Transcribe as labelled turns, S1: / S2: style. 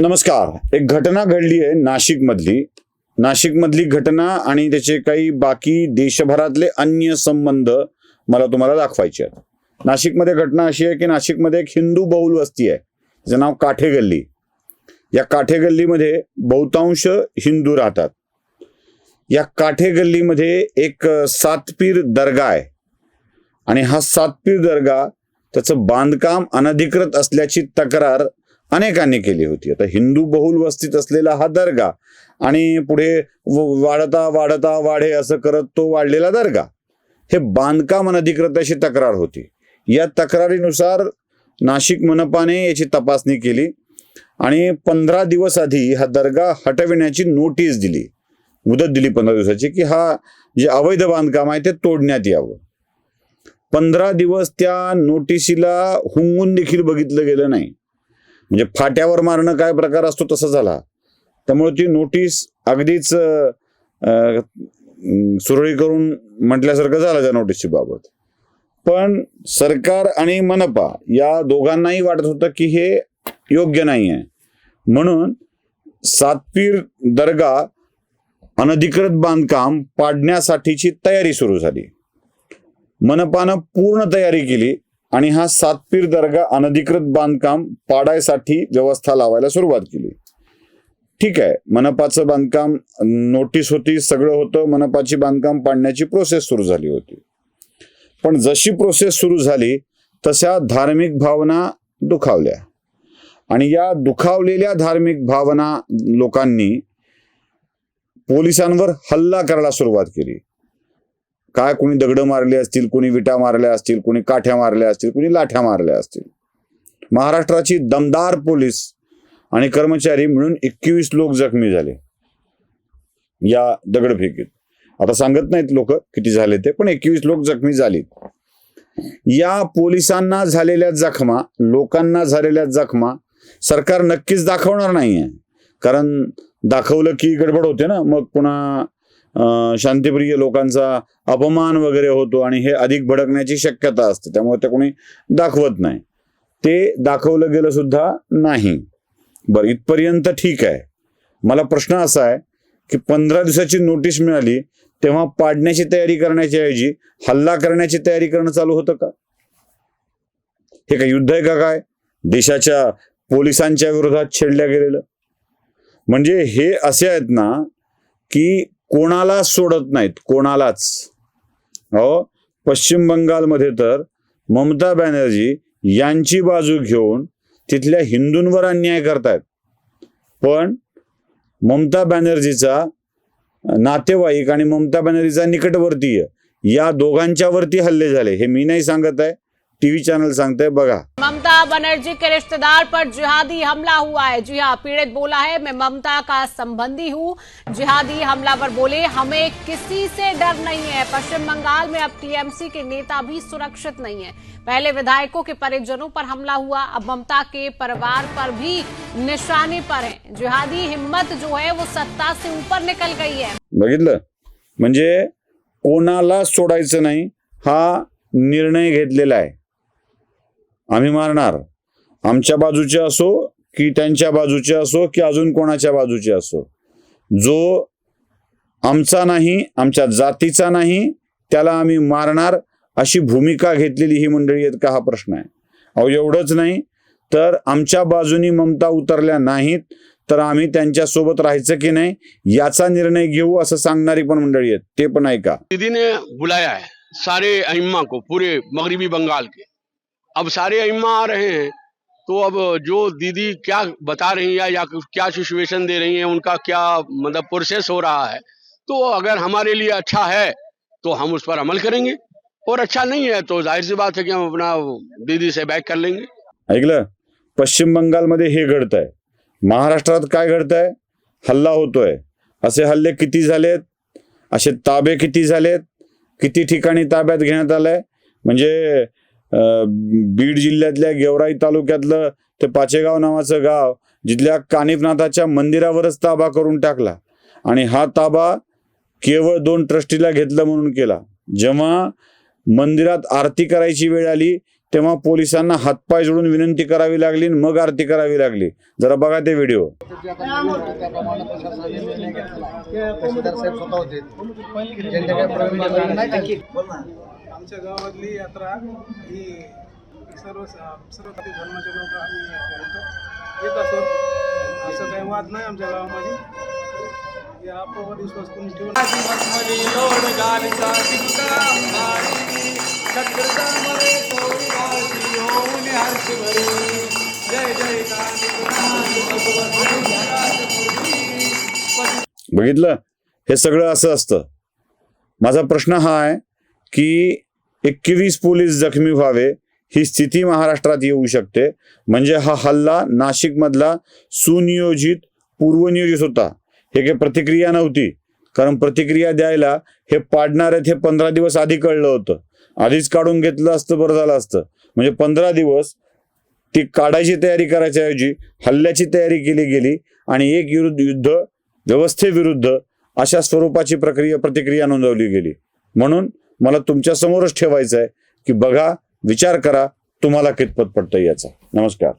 S1: नमस्कार. एक घटना घडली आहे नाशिक मधली नाशिक मधली घटना आणि त्याचे काही बाकी देशभरातले अन्य संबंध मला तुम्हाला दाखवायचे आहेत. नाशिकमध्ये घटना अशी आहे की नाशिकमध्ये एक हिंदू बहुल वस्ती आहे. तिचं नाव काठे गल्ली या काठे गल्लीमध्ये बहुतांश हिंदू राहतात. या काठे गल्लीमध्ये एक सातपीर दर्गा आहे. आणि हा सातपीर दर्गा त्याचं बांधकाम अनधिकृत असल्याची तक्रार अनेकांनी केली होती. आता हिंदू बहुल वस्तीत असलेला हा दर्गा आणि पुढे व- वाढता वाढता वाढे असं करत तो वाढलेला दर्गा हे बांधकाम अनधिकृत अशी तक्रार होती. या तक्रारीनुसार नाशिक मनपाने याची तपासणी केली आणि पंधरा दिवस आधी हा दर्गा हटविण्याची नोटीस दिली. मुदत दिली पंधरा दिवसाची की हा जे अवैध बांधकाम आहे ते तोडण्यात यावं. पंधरा दिवस त्या नोटिसीला हुंगून देखील बघितलं गेलं नाही. म्हणजे फाट्यावर मारणं काय प्रकार असतो तसा झाला. त्यामुळे ती नोटीस अगदीच सुरळी करून म्हटल्यासारखं झालं त्या नोटीसची बाबत. पण सरकार आणि मनपा या दोघांनाही वाटत होतं की हे योग्य नाही आहे म्हणून सातपीर दर्गा अनधिकृत बांधकाम पाडण्यासाठीची तयारी सुरू झाली. मनपानं पूर्ण तयारी केली. आणि हा सातपीर दर्गा अनधिकृत बांधकाम पाडायसाठी व्यवस्था लावायला सुरुवात केली. ठीक आहे मनपाचं बांधकाम नोटीस होती सगळं होतं मनपाची बांधकाम पाडण्याची प्रोसेस सुरू झाली होती. पण जशी प्रोसेस सुरू झाली तशा धार्मिक भावना दुखावल्या. आणि या दुखावलेल्या धार्मिक भावना लोकांनी पोलिसांवर हल्ला करायला सुरुवात केली. काय कोणी दगड मारले असतील कोणी विटा मारल्या असतील कोणी काठ्या मारल्या असतील कोणी लाठ्या मारल्या असतील. महाराष्ट्राची दमदार पोलीस आणि कर्मचारी मिळून एकवीस लोक जखमी झाले या दगडफेकीत. आता सांगत नाहीत लोक किती झाले ते पण एकवीस लोक जखमी झाले या पोलिसांना झालेल्या जखमा लोकांना झालेल्या जखमा सरकार नक्कीच दाखवणार नाहीये. कारण दाखवलं की गडबड होते ना मग पुन्हा शांतिप्रिय लोकांचा अपमान वगैरे होतो आणि हे अधिक भडकण्याची शक्यता असते त्यामुळे ते कोणी दाखवत नाही. ते दाखवलं गेलं सुद्धा नाही. बरं इथपर्यंत ठीक आहे. मला प्रश्न असा आहे की पंधरा दिवसाची नोटीस मिळाली तेव्हा पाडण्याची तयारी करण्याच्या ऐवजी हल्ला करण्याची तयारी करणं चालू होतं का? हे काय युद्ध आहे का काय? देशाच्या पोलिसांच्या विरोधात छेडल्या गेलेलं? म्हणजे हे असे आहेत ना की कोणाला सोडत नाहीत कोणालाच. हो? पश्चिम बंगालमध्ये तर ममता बॅनर्जी यांची बाजू घेऊन तिथल्या हिंदूंवर अन्याय करतायत. पण ममता बॅनर्जीचा नातेवाईक आणि ममता बॅनर्जीचा निकटवर्तीय या दोघांच्यावरती हल्ले झाले हे मी नाही सांगत आहे. टीव्ही चॅनल सांगतंय बघा।
S2: ममता बनर्जी के रिश्तेदार पर जिहादी हमला हुआ है। जी हाँ पीड़ित बोला है मैं ममता का संबंधी हूँ। जिहादी हमलावर बोले हमें किसी से डर नहीं है। पश्चिम बंगाल में अब टीएमसी के नेता भी सुरक्षित नहीं है। पहले विधायकों के परिजनों पर हमला हुआ अब ममता के परिवार पर भी निशाने पर है। जिहादी हिम्मत जो है वो सत्ता से ऊपर निकल गई है।
S1: बघितलं? म्हणजे कोणाला सोडायचं नाही हा निर्णय घेतलेला आहे. आम्ही मारणार. आमच्या बाजूचे असो की त्यांच्या बाजूचे असो की अजून कोणाच्या बाजूचे असो. जो आमचा नाही आमच्या जातीचा नाही त्याला आम्ही मारणार अशी भूमिका घेतलेली ही मंडळी आहेत का हा प्रश्न आहे. अहो एवढंच नाही तर आमच्या बाजूनी ममता उतरल्या नाहीत तर आम्ही त्यांच्यासोबत राहायचं की नाही याचा निर्णय घेऊ असं सांगणारी पण मंडळी आहेत. ते पण ऐका.
S3: दीदी ने बुलाया है सारे अहिम्मा को पूरे मगरिबी बंगाल के. अब सारे अहिम्मा आ रहे हैं तो अब जो दीदी क्या बता रही है या क्या सिचुएशन दे रही है उनका क्या मतलब प्रोसेस हो रहा है? तो अगर हमारे लिए अच्छा है तो हम उस पर अमल करेंगे। और अच्छा नहीं है तो जाहिर सी बात है कि हम अपना दीदी से बैक कर लेंगे।
S1: ऐकलं? पश्चिम बंगालमध्ये हे घडत आहे महाराष्ट्रात काय घडत आहे हल्ला होतोय. असे हल्ले किती झालेत? असे ताबे किती झालेत? किती ठिकाणी ताब्यात घेण्यात आलंय? म्हणजे बीड जिल्ह्यातल्या गेवराई तालुक्यातलं ते पाचेगाव नावाचं गाव जिथल्या कानिफनाथाच्या मंदिरावरच ताबा करून टाकला. आणि हा ताबा केवळ दोन ट्रस्टीला घेतलं म्हणून केला. जेव्हा मंदिरात आरती करायची वेळ आली तेव्हा पोलिसांना हातपाय जोडून विनंती करावी लागली आणि मग आरती करावी लागली. जरा बघा ते व्हिडिओ.
S4: काही
S5: आमच्या गावामधली यात्रा ही सर्व सर्व जाती धर्माचे लोक आम्ही येत असत. असं काही वाद नाही आमच्या गावामध्ये. या अफवावर विश्वास करून ठेवून.
S1: बघितलं? हे सगळं असं असतं. माझा प्रश्न हा आहे की एकवीस पोलीस जखमी व्हावे ही स्थिती महाराष्ट्रात येऊ शकते. म्हणजे हा हल्ला नाशिकमधला सुनियोजित पूर्वनियोजित होता. हे काही प्रतिक्रिया नव्हती. कारण प्रतिक्रिया द्यायला हे पाडणार हे पंधरा दिवस आधी कळलं होतं. आधीच काढून घेतलं असतं बरं झालं असतं. म्हणजे पंधरा दिवस ती काढायची तयारी करायच्या ऐवजी हल्ल्याची तयारी केली गेली आणि एक युद्ध युद्ध व्यवस्थेविरुद्ध अशा स्वरूपाची प्रक्रिया प्रतिक्रिया नोंदवली गेली. म्हणून मला तुमच्या समोरच ठेवायचं आहे की बघा विचार करा तुम्हाला कितपत पडतं याचा. नमस्कार.